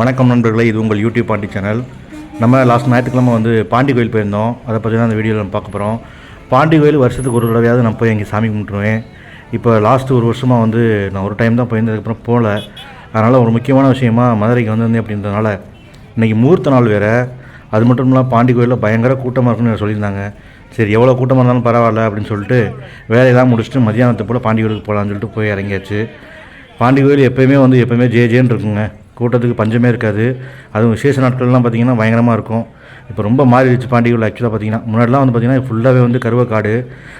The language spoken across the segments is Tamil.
வணக்கம் நண்பர்களே இது உங்கள் யூடியூப் பாண்டி சேனல் நம்ம லாஸ்ட் ஞாயிற்றுக்கிழமை வந்து பாண்டி கோயில் போயிருந்தோம். அதை பற்றி தான் அந்த வீடியோவில் நம்ம பார்க்க போகிறோம் பாண்டி கோயில் வருஷத்துக்கு ஒரு தடவையாவது நான் போய் அங்கே சாமி கும்பிட்டுருவேன். இப்போ லாஸ்ட்டு ஒரு வருஷமாக வந்து நான் ஒரு டைம் தான் போயிருந்ததுக்கப்புறம் போகல அதனால் ஒரு முக்கியமான விஷயமா மதுரைக்கு வந்திருந்தேன் அப்படின்றதுனால இன்றைக்கி முகூர்த்த நாள் வேறு. அது மட்டும் இல்லாமல் பாண்டி கோயிலில் பயங்கர கூட்டமாக இருக்குன்னு சொல்லியிருந்தாங்க. சரி எவ்வளோ கூட்டமாக இருந்தாலும் பரவாயில்ல அப்படின்னு சொல்லிட்டு வேலையெல்லாம் முடிச்சுட்டு மதியானத்தை போல் பாண்டி கோயிலுக்கு போகலான்னு சொல்லிட்டு போய் இறங்கியாச்சு. பாண்டி கோயில் எப்போயுமே வந்து எப்போயுமே ஜே ஜேன்னு இருக்குங்க. கூட்டத்துக்கு பஞ்சமே இருக்காது. அதுவும் விசேஷ நாட்கள்லாம் பார்த்திங்கன்னா பயங்கரமாக இருக்கும். இப்போ ரொம்ப மாறிடுச்சு பாண்டிகள் ஆக்சுவலாக பார்த்தீங்கன்னா முன்னாடிலாம் வந்து பார்த்தீங்கன்னா ஃபுல்லாகவே வந்து கருவக்காடு.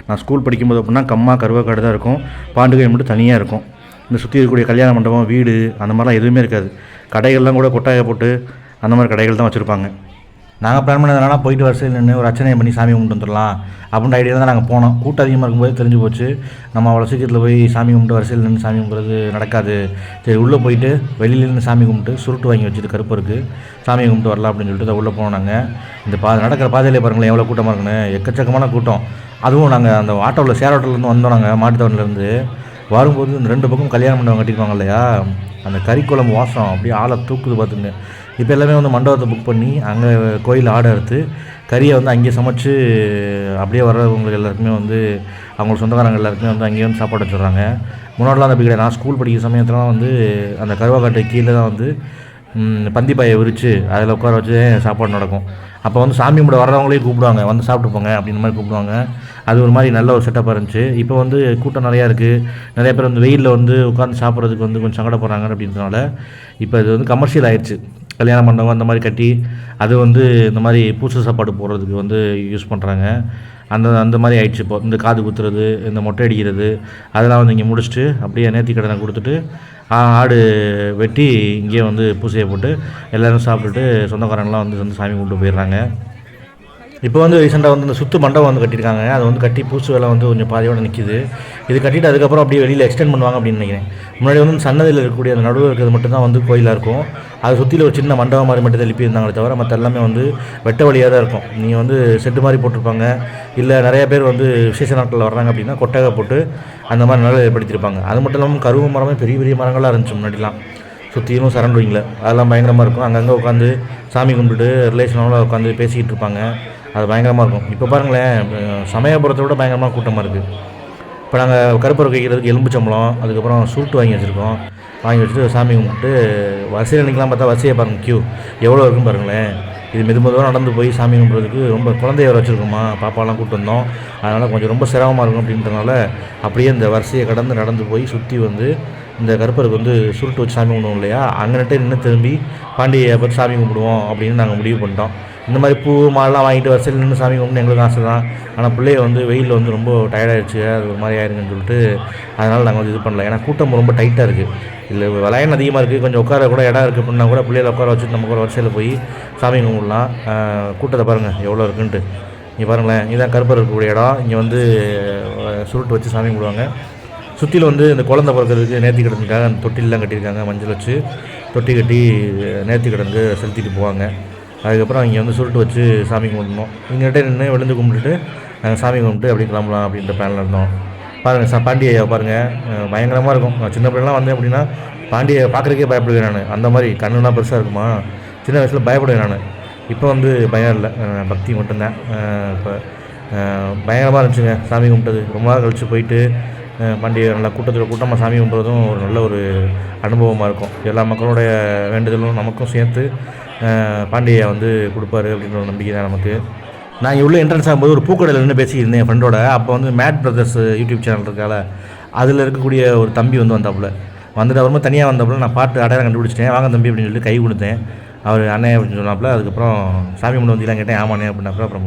நான் ஸ்கூல் படிக்கும்போது அப்படின்னா கம்மா கருவக்காடு தான் இருக்கும். பாண்டி மட்டும் தனியாக இருக்கும். இந்த சுற்றி இருக்கக்கூடிய கல்யாண மண்டபம் வீடு அந்த மாதிரிலாம் எதுவுமே இருக்காது. கடைகள்லாம் கூட கொட்டாயை போட்டு அந்த மாதிரி கடைகள் தான் வச்சுருப்பாங்க. நாங்கள் பிளான் பண்ணதுனால போயிட்டு வரிசையில் நின்று ஒரு அர்ச்சனை பண்ணி சாமி கும்பிட்டு வந்துடலாம் அப்படின்ற ஐடியா தான் நாங்கள் போனோம். கூட்டம் அதிகமாக இருக்கும்போது தெரிஞ்சு போச்சு. நம்ம அவ்வளோ சீக்கிரத்தில் போய் சாமி கும்பிட்டு வரிசையில் நின்று சாமி கும்பிட்றது நடக்காது. சரி உள்ளே போயிட்டு வெளியிலேருந்து சாமி கும்பிட்டு சுருட்டு வாங்கி வச்சுட்டு கருப்பு இருக்குது சாமி கும்பிட்டு வரலாம் அப்படின்னு சொல்லிட்டு உள்ளே போனோம் நாங்கள் இந்த பா நடக்கிற பாதையிலே பாருங்களேன் எவ்வளோ கூட்டமாக இருக்குன்னு. எக்கச்சக்கமான கூட்டம். அதுவும் நாங்கள் அந்த ஆட்டோவில் சேர் ஆட்டோலேருந்து வந்தோம் நாங்கள் மாட்டுத்தவன்லேருந்து வரும்போது இந்த ரெண்டு பக்கம் கல்யாண மண்டபம் கட்டிருப்பாங்க இல்லையா? அந்த கறி குழம்பு வாசம் அப்படியே ஆளை தூக்குது பார்த்துங்க. இப்போ எல்லாமே வந்து மண்டபத்தை புக் பண்ணி அங்கே கோயில் ஆடை எடுத்து கறியை வந்து அங்கேயே சமைச்சு அப்படியே வர்றவங்களுக்கு எல்லாருக்குமே வந்து அவங்க சொந்தக்காரங்க எல்லாருக்குமே வந்து அங்கேயே வந்து சாப்பாடு வச்சுட்றாங்க. முன்னாடிலாம் அந்த அப்படி கிடையாது நான் ஸ்கூல் படிக்கிற சமயத்துலலாம் வந்து அந்த கருவாக்காட்டை கீழே தான் வந்து பந்திப்பாயை விரித்து அதில் உட்கார வச்சு சாப்பாடு நடக்கும். அப்போ வந்து சாமி கும்பிட வர்றவங்களே கூப்பிடுவாங்க. வந்து சாப்பிட்டு போங்க அப்படின்ற மாதிரி கூப்பிடுவாங்க. அது ஒரு மாதிரி நல்ல ஒரு செட்டப்பாக இருந்துச்சு. இப்போ வந்து கூட்டம் நிறையா இருக்குது நிறைய பேர் வந்து வெயிலில் வந்து உட்காந்து சாப்பிட்றதுக்கு வந்து கொஞ்சம் சங்கடப்படுறாங்க அப்படின்றனால இப்போ இது வந்து கமர்ஷியல் ஆயிடுச்சு கல்யாண மண்டபம் அந்த மாதிரி கட்டி அது வந்து இந்த மாதிரி பூசை சாப்பாடு போடுறதுக்கு வந்து யூஸ் பண்ணுறாங்க அந்த அந்த மாதிரி ஆயிடுச்சு இப்போ. இந்த காது குத்துறது இந்த மொட்டை அடிக்கிறது அதெல்லாம் வந்து இங்கே முடிச்சுட்டு அப்படியே நேர்த்தி கடனை கொடுத்துட்டு ஆடு வெட்டி இங்கேயே வந்து பூசையை போட்டு எல்லோரும் சாப்பிட்டுட்டு சொந்தக்காரங்களாம் வந்து வந்து சாமி கும்பிட்டு போயிடுறாங்க. இப்போ வந்து ரீசெண்டாக வந்து இந்த சுத்து மண்டபம் வந்து கட்டியிருக்காங்க. அதை வந்து கட்டி பூசு வேலை வந்து கொஞ்சம் பாதியோடு நிற்கிது இது கட்டிட்டு அதுக்கப்புறம் அப்படியே வெளியில் எக்ஸ்டெண்ட் பண்ணுவாங்க அப்படின்னு நினைக்கிறேன். முன்னாடி வந்து சன்னதியில் இருக்கக்கூடிய அந்த நடுவில் இருக்கிறது மட்டும்தான் வந்து கோயிலாக இருக்கும். அது சுற்றியில் ஒரு சின்ன மண்டபம் மாதிரி மட்டும் தான் எழுப்பி இருந்தாங்களே தவிர மற்ற எல்லாமே வந்து வெட்ட வழியாக தான் இருக்கும். நீங்கள் வந்து செட்டு மாதிரி போட்டிருப்பாங்க. இல்லை நிறைய பேர் வந்து விசேஷ நாட்களில் வர்றாங்க அப்படின்னா கொட்டகை போட்டு அந்த மாதிரி நல்லா ஏற்படுத்தியிருப்பாங்க. அது மட்டும் இல்லாமல் கருவு மரமே பெரிய பெரிய மரங்களாக இருந்துச்சு முன்னாடிலாம். சுற்றிலும் சரௌண்டிங்கில் அதெல்லாம் பயங்கரமாக இருக்கும். அங்கங்கே உட்காந்து சாமி கும்பிட்டுட்டு ரிலேஷனோட உட்காந்து பேசிக்கிட்டு இருப்பாங்க. அது பயங்கரமாக இருக்கும். இப்போ பாருங்களேன் சமயபுரத்தை விட பயங்கரமாக கூட்டமாக இருக்குது இப்போ நாங்கள் கருப்பரை வைக்கிறதுக்கு எலும்புச்சம்பளம் அதுக்கப்புறம் சூட்டு வாங்கி வச்சுருக்கோம். வாங்கி வச்சுட்டு சாமி கும்பிட்டு வரிசையில் நிற்கலாம் பார்த்தா வரிசையை பாருங்கள் க்யூ எவ்வளோ இருக்குன்னு பாருங்களேன். இது மெது மெதுவாக நடந்து போய் சாமி கும்பிட்றதுக்கு ரொம்ப குழந்தைய வர வச்சுருக்கோமா பாப்பாலாம் கூப்பிட்டு வந்தோம். அதனால் கொஞ்சம் ரொம்ப சிரமமாக இருக்கும் அப்படின்றனால அப்படியே இந்த வரிசையை கடந்து நடந்து போய் சுற்றி வந்து இந்த கருப்பருக்கு வந்து சுருட்டு வச்சு சாமி கும்பிடுவோம் இல்லையா? அங்கன்ட்டு நின்று திரும்பி பாண்டியை பார்த்து சாமி கும்பிடுவோம் அப்படின்னு நாங்கள் முடிவு பண்ணிட்டோம். இந்த மாதிரி பூ மாலெலாம் வாங்கிட்டு வரிசையில் நின்று சாமி கும்பிட்டு எங்களுக்கு ஆசை தான். ஆனால் பிள்ளைய வந்து வெயிலில் வந்து ரொம்ப டயர்டாயிடுச்சு அது ஒரு மாதிரி ஆயிருங்கன்னு சொல்லிட்டு அதனால் நாங்கள் வந்து இது பண்ணல. ஏன்னா கூட்டம் ரொம்ப டைட்டாக இருக்குது இல்லை விலையன் அதிகமாக இருக்குது கொஞ்சம் உட்கார கூட இடம் இருக்குது அப்படின்னா கூட பிள்ளைகளை உட்கார வச்சுட்டு நம்ம கூட வரிசையில் போய் சாமி கும்பிடலாம். கூட்டத்தை பாருங்கள் எவ்வளோ இருக்குன்ட்டு. இங்கே பாருங்களேன் இதுதான் கருப்பர் இருக்கக்கூடிய இடம். இங்கே வந்து சுருட்டு வச்சு சாமி கும்பிடுவாங்க. சுற்றிலும் வந்து இந்த குழந்தை பிறக்கிறதுக்கு நேர்த்தி கிடந்துக்காக அந்த தொட்டிலெலாம் கட்டியிருக்காங்க மஞ்சள் வச்சு. தொட்டி கட்டி நேர்த்தி கிடந்து செலுத்திட்டு போவாங்க. அதுக்கப்புறம் இங்கே வந்து சுருட்டு வச்சு சாமி கும்பிடணும். இங்கிட்ட நின்று விழுந்து கும்பிட்டுட்டு நாங்கள் சாமி கும்பிட்டு அப்படி கிளம்பலாம் அப்படின்ற பிளானில் இருந்தோம். பாருங்கள் சா பாண்டியை பாருங்கள் பயங்கரமாக இருக்கும். நான் சின்ன பிள்ளைலாம் வந்தேன் அப்படின்னா பாண்டியை பார்க்குறக்கே பயப்படுவேன் நான். அந்த மாதிரி கண்ணுலாம் பெருசாக இருக்குமா? சின்ன வயசில் பயப்படுவேன் நான். இப்போ வந்து பயம் இல்லை. பக்தி மட்டும்தான். இப்போ பயங்கரமாக இருந்துச்சுங்க சாமி கும்பிட்டது. ரொம்ப நாள் கழித்து போயிட்டு பாண்டியை நல்லா கூட்டத்தில் கூட்டமாக சாமி கும்பிட்றதும் ஒரு நல்ல ஒரு அனுபவமாக இருக்கும். எல்லா மக்களுடைய வேண்டுதலும் நமக்கும் சேர்த்து பாண்டியை வந்து கொடுப்பாரு அப்படின்ற ஒரு நம்பிக்கை தான் நமக்கு. நான் இங்கே உள்ள என்ட்ரன்ஸ் ஆகும்போது ஒரு பூக்கடையில் நின்று பேசியிருந்தேன் என் ஃப்ரெண்டோட அப்போ வந்து மேட் பிரதர்ஸ் யூடியூப் சேனல் இருக்கால அதில் இருக்கக்கூடிய ஒரு தம்பி வந்து வந்தாப்புல. வந்துட்டு அப்புறமா தனியாக வந்தப்பல நான் பாட்டு அடையாளம் கண்டுபிடிச்சிட்டேன். வாங்க தம்பி அப்படின்னு சொல்லிட்டு கை கொடுத்தேன். அவர் அண்ணே அப்படின்னு சொன்னாப்புல அதுக்கப்புறம் சாமி கும்பிட்டு வந்தீங்களா? கேட்டேன். ஆமாண்ணே அப்படின்னாப்புல அப்புறம்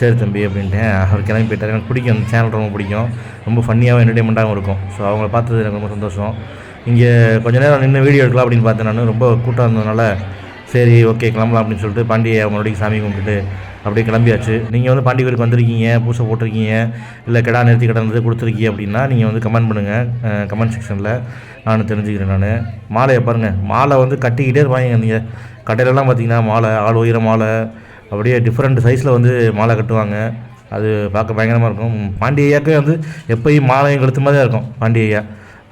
சரி தம்பி அப்படின்ட்டேன். அவர் கிளம்பி போயிட்டார். எனக்கு பிடிக்கும். அந்த சேனல் ரொம்ப பிடிக்கும். ரொம்ப ஃபன்னியாகவும் என்டர்டைன்மெண்ட்டாகவும் இருக்கும். ஸோ அவங்கள பார்த்தது எனக்கு ரொம்ப சந்தோஷம். இங்கே கொஞ்ச நேரம் நின்று வீடியோ எடுக்கலாம் அப்படின்னு பார்த்தேன் நான். ரொம்ப கூட்டம் இருந்ததுனால சரி ஓகே கிளம்பலாம் அப்படின்னு சொல்லிட்டு பாண்டியை மறுபடியும் சாமி கும்பிட்டு அப்படியே கிளம்பியாச்சு. நீங்கள் வந்து பாண்டி கோயிலுக்கு வந்திருக்கீங்க பூசை போட்டிருக்கீங்க இல்லை கிடா நிறுத்தி கிடந்தது கொடுத்துருக்கீங்க அப்படின்னா நீங்கள் வந்து கமெண்ட் பண்ணுங்கள் கமெண்ட் செக்ஷனில் நான் தெரிஞ்சுக்கிறேன் நான். மாலையை பாருங்கள் மாலை வந்து கட்டிக்கிட்டே இருப்பாங்க நீங்கள் கடையிலலாம் பார்த்தீங்கன்னா மாலை ஆள் உயிர மாலை அப்படியே டிஃப்ரெண்ட் சைஸில் வந்து மாலை கட்டுவாங்க. அது பார்க்க பயங்கரமாக இருக்கும். பாண்டிய வந்து எப்பயும் மாலையும் கழுத்து மாதிரி தான் இருக்கும் பாண்டிய ஐயா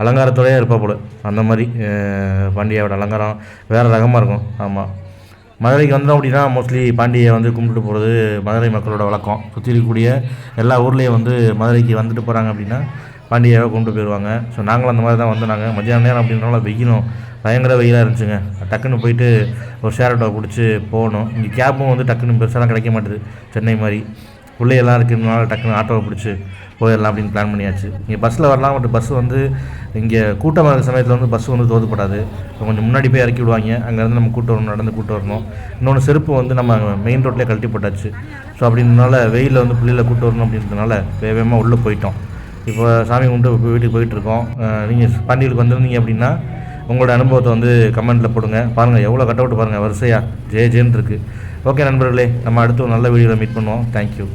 அலங்காரத்தோடயே இருப்பா போல். அந்த மாதிரி பாண்டியாவோட அலங்காரம் வேறு ரகமாக இருக்கும். ஆமாம் மதுரைக்கு வந்தோம் அப்படின்னா மோஸ்ட்லி பாண்டியை வந்து கும்பிட்டு போகிறது மதுரை மக்களோட வழக்கம். சுற்றி இருக்கக்கூடிய எல்லா ஊர்லேயும் வந்து மதுரைக்கு வந்துட்டு போகிறாங்க அப்படின்னா பாண்டியாவை கொண்டு போயிடுவாங்க ஸோ நாங்களும் அந்த மாதிரி தான் வந்து நாங்கள் மத்தியான நேரம் அப்படின்றனால வெயிலும் பயங்கர வெயிலாக இருந்துச்சுங்க. டக்குன்னு போயிட்டு ஒரு ஷேர் ஆட்டோ பிடிச்சி போகணும். இங்கே கேப்பும் வந்து டக்குன்னு பெருசாலாம் கிடைக்க மாட்டுது. சென்னை மாதிரி. பிள்ளையெல்லாம் இருக்கிறதுனால டக்குன்னு ஆட்டோவை பிடிச்சி போயிடலாம் அப்படின்னு பிளான் பண்ணியாச்சு. இங்கே பஸ்ஸில் வரலாம் பட் பஸ் வந்து இங்கே கூட்டமாக இருக்கிற சமயத்தில் வந்து பஸ் வந்து தோதுப்படாது. கொஞ்சம் முன்னாடி போய் இறக்கி விடுவாங்க. அங்கேருந்து நம்ம கூட்டு வரணும் நடந்து கூட்டு வரணும். இன்னொன்று செருப்பு வந்து நம்ம மெயின் ரோட்லேயே கழட்டி போட்டாச்சு. ஸோ அப்படின்றனால வெயிலில் வந்து பிள்ளைகளை கூட்டு வரணும் அப்படின்றதுனால வேகமாக உள்ளே போயிட்டோம். இப்போ சாமி கும்பிட்டு இப்போ வீட்டுக்கு போயிட்டுருக்கோம் நீங்கள் பாண்டியலுக்கு வந்திருந்தீங்க அப்படின்னா உங்களோட அனுபவத்தை வந்து கமெண்ட்டில் போடுங்க. பாருங்கள் எவ்வளோ கட் அவுட் பாருங்கள் வரிசையாக ஜே ஜேன்னு இருக்குது ஓகே நண்பர்களே நம்ம அடுத்து ஒரு நல்ல வீடியோவில் மீட் பண்ணுவோம். தேங்க்யூ